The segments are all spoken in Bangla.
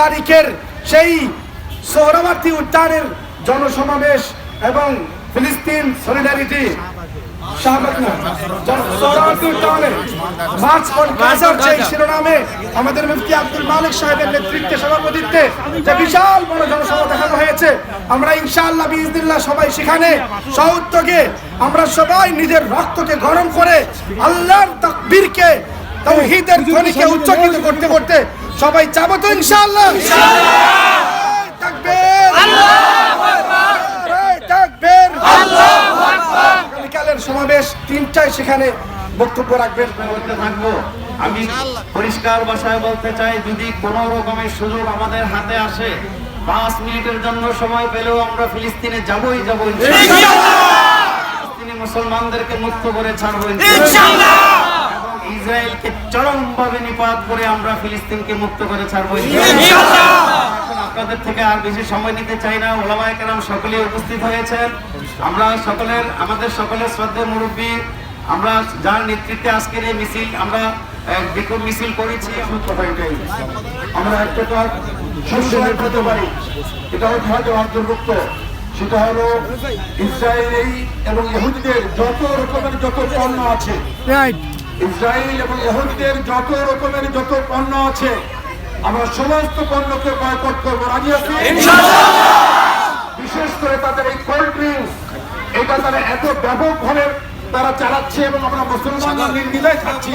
তারিখের সেই সোহরাবার্তী উদ্যানের জনসমাবেশ এবং ফিলিস্তিন সলিডারিটি নেতৃত্বে, সভাপতিত্বে বিশাল বড় জনসভা হয়েছে, আমরা সবাই সেখানে আমরা সবাই নিজের রক্তকে গরম করে আল্লাহর তাকবীরকে তাওহীদের ধ্বনিকে উচ্চকিত করতে করতে সবাই যাব তো ইনশাআল্লাহ। তাকবীর। তাকবীর। আগামীকালের সমাবেশ তিনটায় সেখানে বক্তব্য রাখবেন। থাকব। আমি পরিষ্কার ভাষায় বলতে চাই যদি কোন রকমের সুযোগ আমাদের হাতে আসে পাঁচ মিনিটের জন্য সময় পেলেও আমরা ফিলিস্তিনে যাবই যাব ফিলিস্তিনি মুসলমানদেরকে মুক্ত করে ছাড়বো। ইনশাআল্লাহ। ইসরায়েলকে চরমভাবে নিপাত করে আমরা ফিলিস্তিনকে মুক্ত করে ছাড়বো। আপনাদের থেকে আর বেশি সময় নিতে চাই না। ওলামায় কেরাম সকলে উপস্থিত হয়েছেন। আমরা সকলের আমাদের সকলের শ্রদ্ধেয় মুরব্বী আমরা যার নেতৃত্বে আজকের এই মিছিল আমরা বিক্ষোভ মিছিল করেছি আমরা একটা কাজ সবসময় পেতে পারি। এটা হচ্ছে হয়তো অন্তর্ভুক্ত। সেটা হলো ইসরায়েলি এবং ইহুদিদের যত রকমের যত পণ্য আছে ইসরায়েল এবং ইহুদিদের যত রকমের যত পণ্য আছে আমরা সমস্ত পণ্যকে বয়কট করব। রাজি আছি বিশেষ করে তাদের এই কোল্ড ড্রিঙ্কস এটা তারা এত ব্যাপক ভাবে তারা চালাচ্ছে এবং আমরা মুসলমানরা নির্দিদায় খাচ্ছি।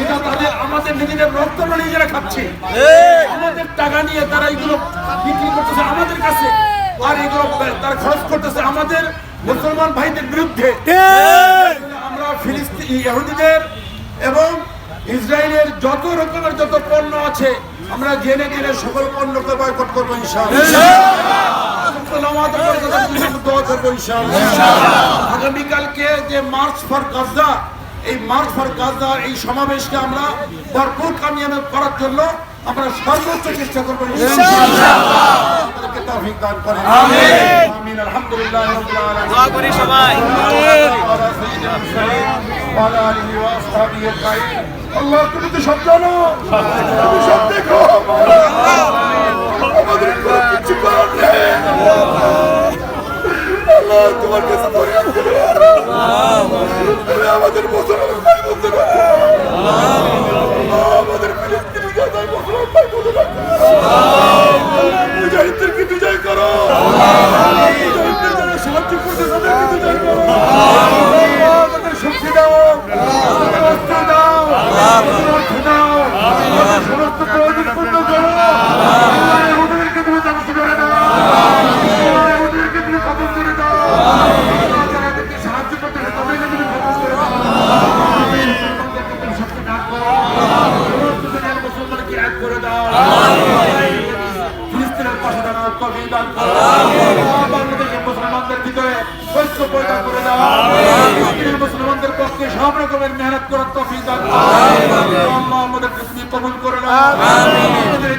এটা তাদের আমাদের নিজেদের রক্ত নিজেরা খাচ্ছি। আমাদের টাকা নিয়ে তারা এগুলো বিক্রি করতেছে আমাদের কাছে। আর এগুলো তারা খরচ করতেছে আমাদের মুসলমান ভাইদের বিরুদ্ধে। আমরা ফিলিস্তিন ইহুদিদের এবং ইসরায়েলের যত রকমের যত পণ্য আছে আমরা জেনে জেনে সকল পণ্যকে বয়কট করব আগামীকালকে যে মার্চ ফর গাজা এই মার্চ ফর গাজা এই সমাবেশকে আমরা ভরপুর কামিয়াব করার জন্য আমরা সর্বোচ্চ চেষ্টা করব আমাদেরকে আমাদের কোনো কিছু করার নেই আল্লাহ তোমার কাছে ফরিয়াদ করি আমাদের মুসলমান ভাই বন্ধু মুসলমানকে এক করে দাও ফিলিস্তিনের পাশে দাঁড়ানোর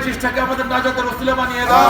চেষ্টাকে আমাদের নাজাতের ওসিলা বানিয়ে দাও